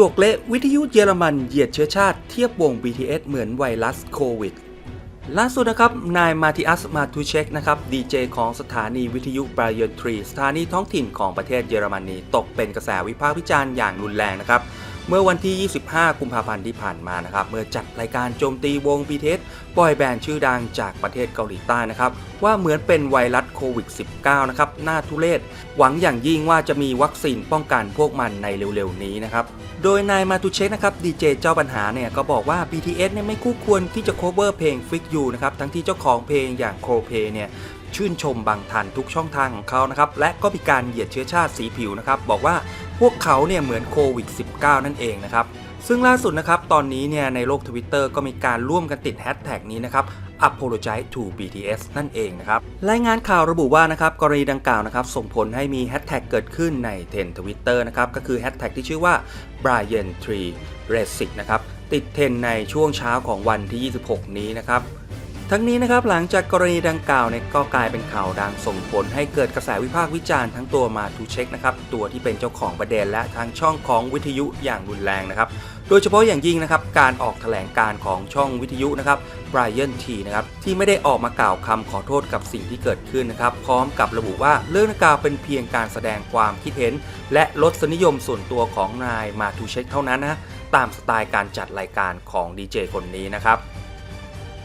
จวกเละวิทยุเยอรมันเหยียดเชื้อชาติเทียบวง BTS เหมือนไวรัสโควิด ล่าสุดนะครับ นายมาติอัสมาทูเชกนะครับดีเจของสถานีวิทยุบรายอนทรีสถานีท้องถิ่นของประเทศเยอรมนีตกเป็นกระแสวิพากษ์วิจารณ์อย่างรุนแรงนะครับ เมื่อวันที่ 25 กุมภาพันธ์ที่ผ่านมานะครับ เมื่อจัดรายการโจมตีวง BTS บอยแบนด์ชื่อดังจากประเทศเกาหลีใต้นะครับ ว่าเหมือนเป็นไวรัสโควิด -19 นะครับน่าทุเรศ หวังอย่างยิ่งว่าจะมีวัคซีนป้องกันพวกมันในเร็วๆ นี้นะครับ โดยนายมาตุเชคนะครับดีเจเจ้าปัญหาเนี่ยก็บอกว่า BTS เนี่ยไม่คู่ควรที่จะ cover เพลง Fix You นะครับทั้งที่เจ้าของเพลงอย่างโคเพเนี่ยชื่นชมบางทันทุกช่องทางของเขานะครับและก็มีการเหยียดเชื้อชาติสีผิวนะครับบอกว่า พวกเขาเนี่ยเหมือนโควิด -19 นั่นเองนะครับ ซึ่งล่าสุดนะครับตอนนี้เนี่ยในโลกทวิตเตอร์ก็มีการร่วมกันติดแฮชแท็กนี้นะครับ apologize to BTS นั่นเองนะครับ รายงานข่าวระบุว่านะครับกรณีดังกล่าวนะครับส่งผลให้มีแฮชแท็กเกิดขึ้นในเทรนทวิตเตอร์นะครับก็คือแฮชแท็กที่ชื่อว่า Brian Tree r e s i c นะครับติดเทรนในช่วงเช้าของวันที่ 26 นี้นะครับ ทั้งนี้นะครับหลังจากกรณีดังกล่าวเนี่ยก็กลายเป็นข่าวดังส่งผลให้เกิดกระแสวิพากษ์วิจารณ์ทั้งตัวมาทูเช็คนะครับตัวที่เป็นเจ้าของประเด็นและทางช่องของวิทยุอย่างรุนแรงนะครับโดยเฉพาะอย่างยิ่งนะครับการออกแถลงการของช่องวิทยุนะครับ Brian T นะครับที่ไม่ได้ออกมากล่าวคำขอโทษกับสิ่งที่เกิดขึ้นนะครับพร้อมกับระบุว่าเรื่องดังกล่าวเป็นเพียงการแสดงความคิดเห็น และลดสนิยมส่วนตัวของนายมาทูเช็คเท่านั้นนะตามสไตล์การจัดรายการของดีเจคนนี้นะครับ